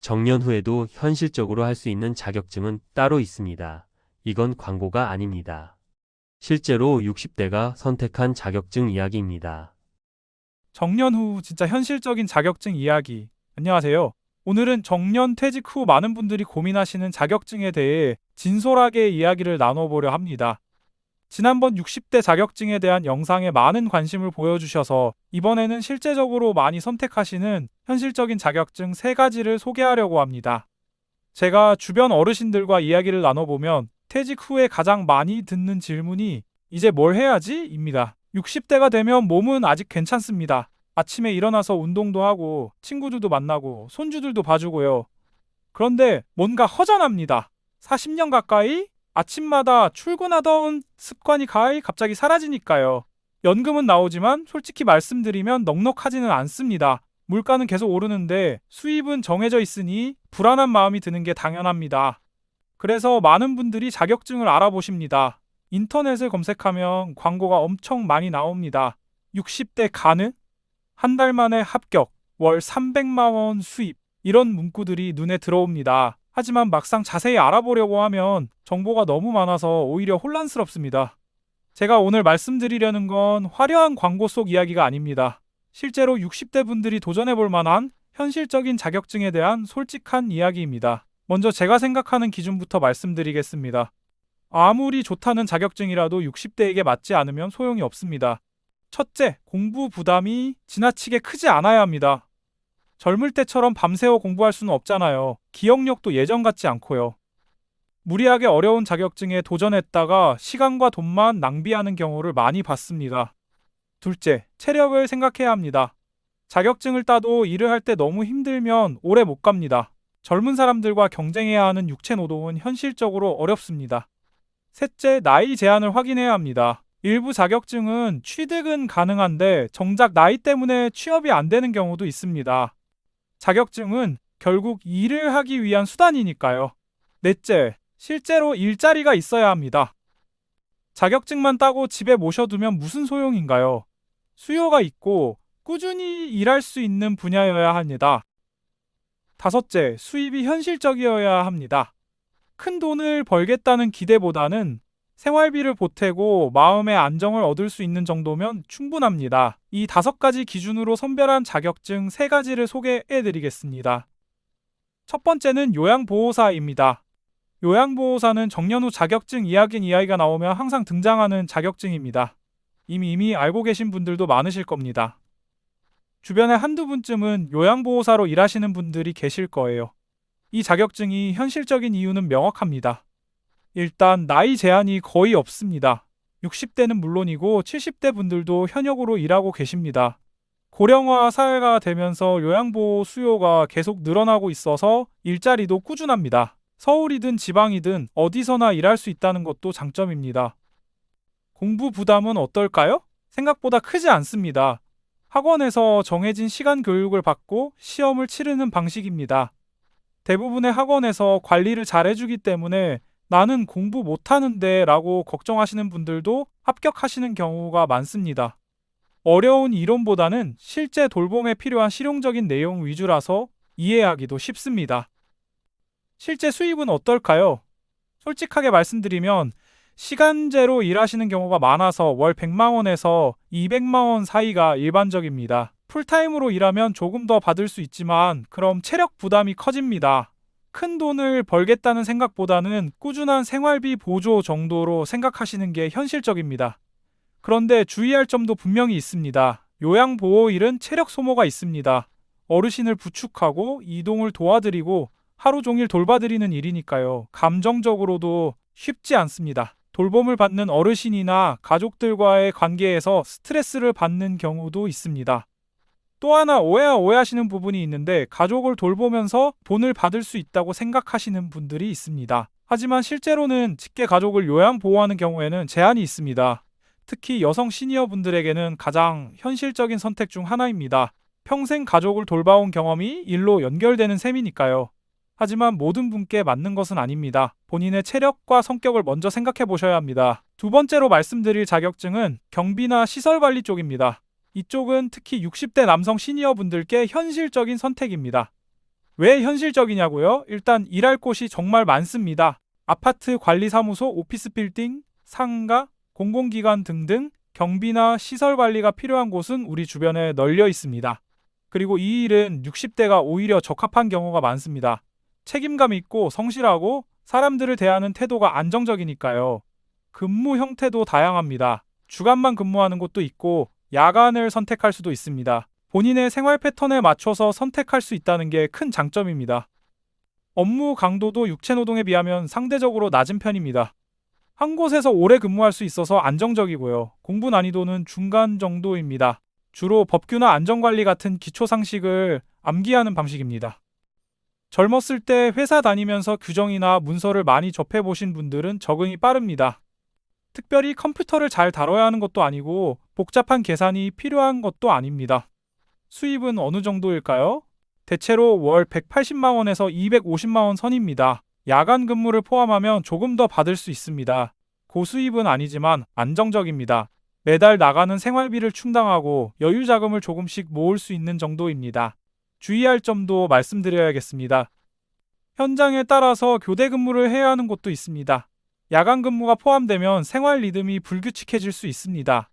정년 후에도 현실적으로 할 수 있는 자격증은 따로 있습니다. 이건 광고가 아닙니다. 실제로 60대가 선택한 자격증 이야기입니다. 정년 후 진짜 현실적인 자격증 이야기. 안녕하세요. 오늘은 정년 퇴직 후 많은 분들이 고민하시는 자격증에 대해 진솔하게 이야기를 나눠보려 합니다. 지난번 60대 자격증에 대한 영상에 많은 관심을 보여주셔서 이번에는 실제적으로 많이 선택하시는 현실적인 자격증 세 가지를 소개하려고 합니다. 제가 주변 어르신들과 이야기를 나눠보면 퇴직 후에 가장 많이 듣는 질문이 이제 뭘 해야지? 입니다. 60대가 되면 몸은 아직 괜찮습니다. 아침에 일어나서 운동도 하고 친구들도 만나고 손주들도 봐주고요. 그런데 뭔가 허전합니다. 40년 가까이 아침마다 출근하던 습관이 가히 갑자기 사라지니까요. 연금은 나오지만 솔직히 말씀드리면 넉넉하지는 않습니다. 물가는 계속 오르는데 수입은 정해져 있으니 불안한 마음이 드는 게 당연합니다. 그래서 많은 분들이 자격증을 알아보십니다. 인터넷을 검색하면 광고가 엄청 많이 나옵니다. 60대 가능? 한 달 만에 합격, 월 300만 원 수입, 이런 문구들이 눈에 들어옵니다. 하지만 막상 자세히 알아보려고 하면 정보가 너무 많아서 오히려 혼란스럽습니다. 제가 오늘 말씀드리려는 건 화려한 광고 속 이야기가 아닙니다. 실제로 60대 분들이 도전해 볼 만한 현실적인 자격증에 대한 솔직한 이야기입니다. 먼저 제가 생각하는 기준부터 말씀드리겠습니다. 아무리 좋다는 자격증이라도 60대에게 맞지 않으면 소용이 없습니다. 첫째, 공부 부담이 지나치게 크지 않아야 합니다. 젊을 때처럼 밤새워 공부할 수는 없잖아요. 기억력도 예전 같지 않고요. 무리하게 어려운 자격증에 도전했다가 시간과 돈만 낭비하는 경우를 많이 봤습니다. 둘째, 체력을 생각해야 합니다. 자격증을 따도 일을 할 때 너무 힘들면 오래 못 갑니다. 젊은 사람들과 경쟁해야 하는 육체 노동은 현실적으로 어렵습니다. 셋째, 나이 제한을 확인해야 합니다. 일부 자격증은 취득은 가능한데 정작 나이 때문에 취업이 안 되는 경우도 있습니다. 자격증은 결국 일을 하기 위한 수단이니까요. 넷째, 실제로 일자리가 있어야 합니다. 자격증만 따고 집에 모셔두면 무슨 소용인가요? 수요가 있고 꾸준히 일할 수 있는 분야여야 합니다. 다섯째, 수입이 현실적이어야 합니다. 큰 돈을 벌겠다는 기대보다는 생활비를 보태고 마음의 안정을 얻을 수 있는 정도면 충분합니다. 이 다섯 가지 기준으로 선별한 자격증 세 가지를 소개해 드리겠습니다. 첫 번째는 요양보호사입니다. 요양보호사는 정년 후 자격증 이야기인 이야기가 나오면 항상 등장하는 자격증입니다. 이미 이미 알고 계신 분들도 많으실 겁니다. 주변에 한두 분쯤은 요양보호사로 일하시는 분들이 계실 거예요. 이 자격증이 현실적인 이유는 명확합니다. 일단 나이 제한이 거의 없습니다. 60대는 물론이고 70대 분들도 현역으로 일하고 계십니다. 고령화 사회가 되면서 요양보호 수요가 계속 늘어나고 있어서 일자리도 꾸준합니다. 서울이든 지방이든 어디서나 일할 수 있다는 것도 장점입니다. 공부 부담은 어떨까요? 생각보다 크지 않습니다. 학원에서 정해진 시간 교육을 받고 시험을 치르는 방식입니다. 대부분의 학원에서 관리를 잘 해주기 때문에 나는 공부 못하는데 라고 걱정하시는 분들도 합격하시는 경우가 많습니다. 어려운 이론보다는 실제 돌봄에 필요한 실용적인 내용 위주라서 이해하기도 쉽습니다. 실제 수입은 어떨까요? 솔직하게 말씀드리면 시간제로 일하시는 경우가 많아서 월 100만 원에서 200만 원 사이가 일반적입니다. 풀타임으로 일하면 조금 더 받을 수 있지만 그럼 체력 부담이 커집니다. 큰 돈을 벌겠다는 생각보다는 꾸준한 생활비 보조 정도로 생각하시는 게 현실적입니다. 그런데 주의할 점도 분명히 있습니다. 요양보호일은 체력 소모가 있습니다. 어르신을 부축하고 이동을 도와드리고 하루 종일 돌봐드리는 일이니까요. 감정적으로도 쉽지 않습니다. 돌봄을 받는 어르신이나 가족들과의 관계에서 스트레스를 받는 경우도 있습니다. 또 하나 오해 오해하시는 부분이 있는데 가족을 돌보면서 돈을 받을 수 있다고 생각하시는 분들이 있습니다. 하지만 실제로는 직계 가족을 요양 보호하는 경우에는 제한이 있습니다. 특히 여성 시니어 분들에게는 가장 현실적인 선택 중 하나입니다. 평생 가족을 돌봐온 경험이 일로 연결되는 셈이니까요. 하지만 모든 분께 맞는 것은 아닙니다. 본인의 체력과 성격을 먼저 생각해 보셔야 합니다. 두 번째로 말씀드릴 자격증은 경비나 시설 관리 쪽입니다. 이쪽은 특히 60대 남성 시니어 분들께 현실적인 선택입니다. 왜 현실적이냐고요? 일단 일할 곳이 정말 많습니다. 아파트 관리사무소, 오피스 빌딩, 상가, 공공기관 등등 경비나 시설 관리가 필요한 곳은 우리 주변에 널려 있습니다. 그리고 이 일은 60대가 오히려 적합한 경우가 많습니다. 책임감 있고 성실하고 사람들을 대하는 태도가 안정적이니까요. 근무 형태도 다양합니다. 주간만 근무하는 곳도 있고 야간을 선택할 수도 있습니다. 본인의 생활 패턴에 맞춰서 선택할 수 있다는 게 큰 장점입니다. 업무 강도도 육체 노동에 비하면 상대적으로 낮은 편입니다. 한 곳에서 오래 근무할 수 있어서 안정적이고요. 공부 난이도는 중간 정도입니다. 주로 법규나 안전관리 같은 기초 상식을 암기하는 방식입니다. 젊었을 때 회사 다니면서 규정이나 문서를 많이 접해 보신 분들은 적응이 빠릅니다. 특별히 컴퓨터를 잘 다뤄야 하는 것도 아니고 복잡한 계산이 필요한 것도 아닙니다. 수입은 어느 정도일까요? 대체로 월 180만 원에서 250만 원 선입니다. 야간 근무를 포함하면 조금 더 받을 수 있습니다. 고수입은 아니지만 안정적입니다. 매달 나가는 생활비를 충당하고 여유 자금을 조금씩 모을 수 있는 정도입니다. 주의할 점도 말씀드려야겠습니다. 현장에 따라서 교대 근무를 해야 하는 곳도 있습니다. 야간 근무가 포함되면 생활 리듬이 불규칙해질 수 있습니다.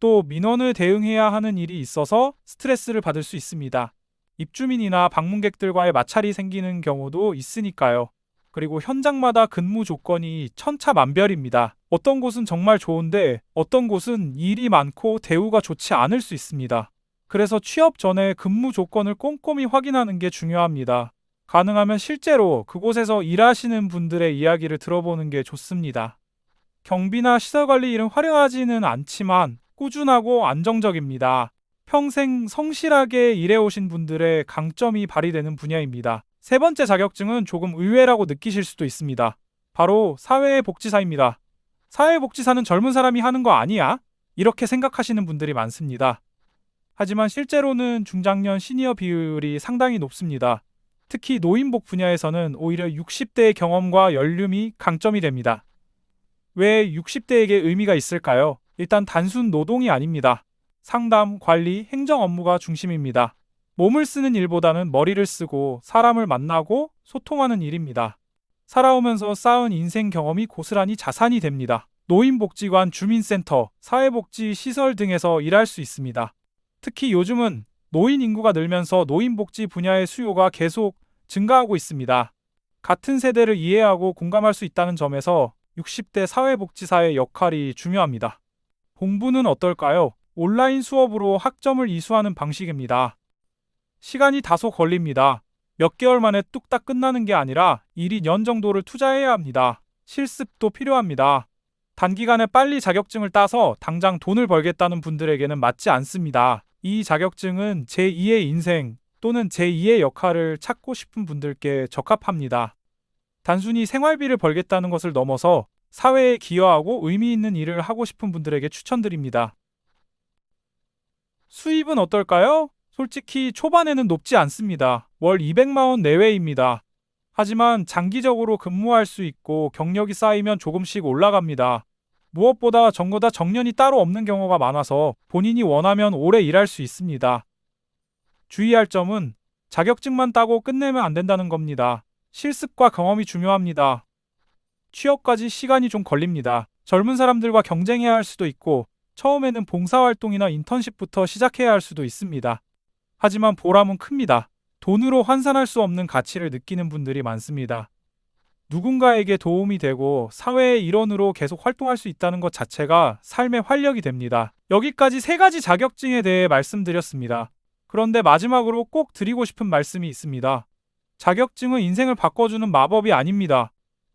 또 민원을 대응해야 하는 일이 있어서 스트레스를 받을 수 있습니다. 입주민이나 방문객들과의 마찰이 생기는 경우도 있으니까요. 그리고 현장마다 근무 조건이 천차만별입니다. 어떤 곳은 정말 좋은데 어떤 곳은 일이 많고 대우가 좋지 않을 수 있습니다. 그래서 취업 전에 근무 조건을 꼼꼼히 확인하는 게 중요합니다. 가능하면 실제로 그곳에서 일하시는 분들의 이야기를 들어보는 게 좋습니다. 경비나 시설 관리 일은 화려하지는 않지만 꾸준하고 안정적입니다. 평생 성실하게 일해오신 분들의 강점이 발휘되는 분야입니다. 세 번째 자격증은 조금 의외라고 느끼실 수도 있습니다. 바로 사회복지사입니다. 사회복지사는 젊은 사람이 하는 거 아니야? 이렇게 생각하시는 분들이 많습니다. 하지만 실제로는 중장년 시니어 비율이 상당히 높습니다. 특히 노인복 분야에서는 오히려 60대의 경험과 연륜이 강점이 됩니다. 왜 60대에게 의미가 있을까요? 일단 단순 노동이 아닙니다. 상담, 관리, 행정 업무가 중심입니다. 몸을 쓰는 일보다는 머리를 쓰고 사람을 만나고 소통하는 일입니다. 살아오면서 쌓은 인생 경험이 고스란히 자산이 됩니다. 노인복지관, 주민센터, 사회복지 시설 등에서 일할 수 있습니다. 특히 요즘은 노인 인구가 늘면서 노인복지 분야의 수요가 계속 증가하고 있습니다. 같은 세대를 이해하고 공감할 수 있다는 점에서 60대 사회복지사의 역할이 중요합니다. 공부는 어떨까요? 온라인 수업으로 학점을 이수하는 방식입니다. 시간이 다소 걸립니다. 몇 개월 만에 뚝딱 끝나는 게 아니라 1, 2년 정도를 투자해야 합니다. 실습도 필요합니다. 단기간에 빨리 자격증을 따서 당장 돈을 벌겠다는 분들에게는 맞지 않습니다. 이 자격증은 제2의 인생 또는 제2의 역할을 찾고 싶은 분들께 적합합니다. 단순히 생활비를 벌겠다는 것을 넘어서 사회에 기여하고 의미 있는 일을 하고 싶은 분들에게 추천드립니다. 수입은 어떨까요? 솔직히 초반에는 높지 않습니다. 월 200만 원 내외입니다. 하지만 장기적으로 근무할 수 있고 경력이 쌓이면 조금씩 올라갑니다. 무엇보다 전부 다 정년이 따로 없는 경우가 많아서 본인이 원하면 오래 일할 수 있습니다. 주의할 점은 자격증만 따고 끝내면 안 된다는 겁니다. 실습과 경험이 중요합니다. 취업까지 시간이 좀 걸립니다. 젊은 사람들과 경쟁해야 할 수도 있고 처음에는 봉사활동이나 인턴십부터 시작해야 할 수도 있습니다. 하지만 보람은 큽니다. 돈으로 환산할 수 없는 가치를 느끼는 분들이 많습니다. 누군가에게 도움이 되고 사회의 일원으로 계속 활동할 수 있다는 것 자체가 삶의 활력이 됩니다. 여기까지 세 가지 자격증에 대해 말씀드렸습니다. 그런데 마지막으로 꼭 드리고 싶은 말씀이 있습니다. 자격증은 인생을 바꿔주는 마법이 아닙니다.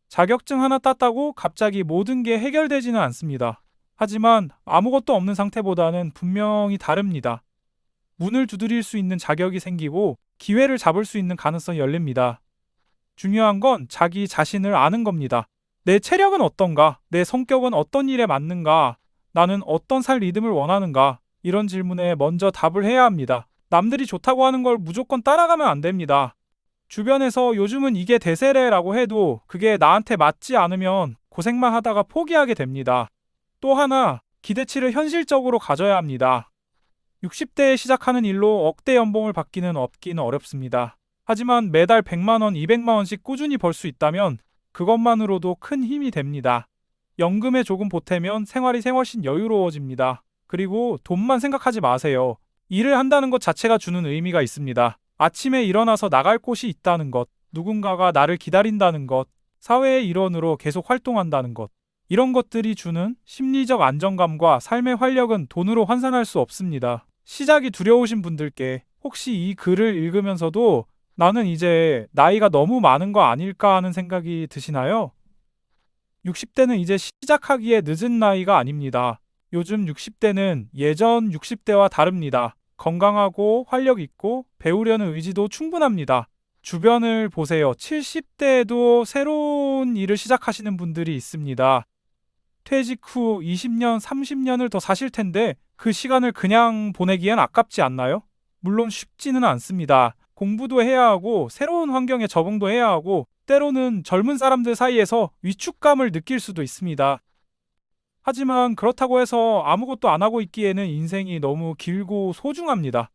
자격증 하나 땄다고 갑자기 모든 게 해결되지는 않습니다. 하지만 아무것도 없는 상태보다는 분명히 다릅니다. 문을 두드릴 수 있는 자격이 생기고 기회를 잡을 수 있는 가능성이 열립니다. 중요한 건 자기 자신을 아는 겁니다. 내 체력은 어떤가? 내 성격은 어떤 일에 맞는가? 나는 어떤 살 리듬을 원하는가? 이런 질문에 먼저 답을 해야 합니다. 남들이 좋다고 하는 걸 무조건 따라가면 안 됩니다. 주변에서 요즘은 이게 대세래라고 해도 그게 나한테 맞지 않으면 고생만 하다가 포기하게 됩니다. 또 하나, 기대치를 현실적으로 가져야 합니다. 60대에 시작하는 일로 억대 연봉을 받기는 없기는 어렵습니다. 하지만 매달 100만 원, 200만 원씩 꾸준히 벌 수 있다면 그것만으로도 큰 힘이 됩니다. 연금에 조금 보태면 생활이 훨씬 여유로워집니다. 그리고 돈만 생각하지 마세요. 일을 한다는 것 자체가 주는 의미가 있습니다. 아침에 일어나서 나갈 곳이 있다는 것, 누군가가 나를 기다린다는 것, 사회의 일원으로 계속 활동한다는 것. 이런 것들이 주는 심리적 안정감과 삶의 활력은 돈으로 환산할 수 없습니다. 시작이 두려우신 분들께 혹시 이 글을 읽으면서도 나는 이제 나이가 너무 많은 거 아닐까 하는 생각이 드시나요? 60대는 이제 시작하기에 늦은 나이가 아닙니다. 요즘 60대는 예전 60대와 다릅니다. 건강하고 활력 있고 배우려는 의지도 충분합니다. 주변을 보세요. 70대에도 새로운 일을 시작하시는 분들이 있습니다. 퇴직 후 20년, 30년을 더 사실 텐데 그 시간을 그냥 보내기엔 아깝지 않나요? 물론 쉽지는 않습니다. 공부도 해야 하고 새로운 환경에 적응도 해야 하고 때로는 젊은 사람들 사이에서 위축감을 느낄 수도 있습니다. 하지만 그렇다고 해서 아무것도 안 하고 있기에는 인생이 너무 길고 소중합니다.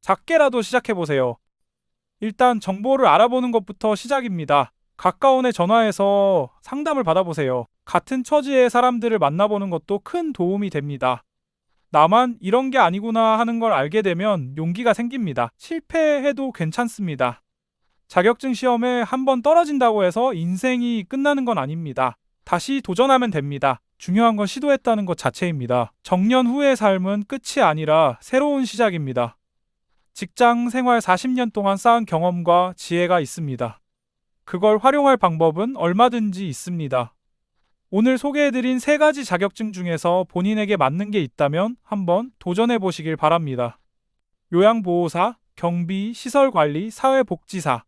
작게라도 시작해보세요. 일단 정보를 알아보는 것부터 시작입니다. 가까운 애 전화해서 상담을 받아보세요. 같은 처지의 사람들을 만나보는 것도 큰 도움이 됩니다. 나만 이런 게 아니구나 하는 걸 알게 되면 용기가 생깁니다. 실패해도 괜찮습니다. 자격증 시험에 한 번 떨어진다고 해서 인생이 끝나는 건 아닙니다. 다시 도전하면 됩니다. 중요한 건 시도했다는 것 자체입니다. 정년 후의 삶은 끝이 아니라 새로운 시작입니다. 직장 생활 40년 동안 쌓은 경험과 지혜가 있습니다. 그걸 활용할 방법은 얼마든지 있습니다. 오늘 소개해드린 세 가지 자격증 중에서 본인에게 맞는 게 있다면 한번 도전해 보시길 바랍니다. 요양보호사, 경비, 시설관리, 사회복지사.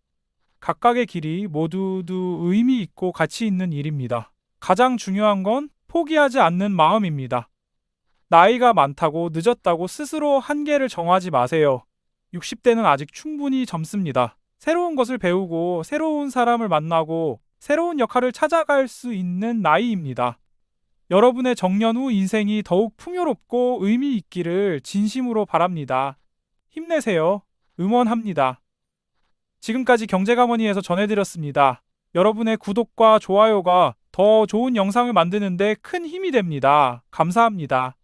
각각의 길이 모두도 의미 있고 가치 있는 일입니다. 가장 중요한 건 포기하지 않는 마음입니다. 나이가 많다고 늦었다고 스스로 한계를 정하지 마세요. 60대는 아직 충분히 젊습니다. 새로운 것을 배우고 새로운 사람을 만나고 새로운 역할을 찾아갈 수 있는 나이입니다. 여러분의 정년 후 인생이 더욱 풍요롭고 의미 있기를 진심으로 바랍니다. 힘내세요. 응원합니다. 지금까지 경제가머니에서 전해드렸습니다. 여러분의 구독과 좋아요가 더 좋은 영상을 만드는데 큰 힘이 됩니다. 감사합니다.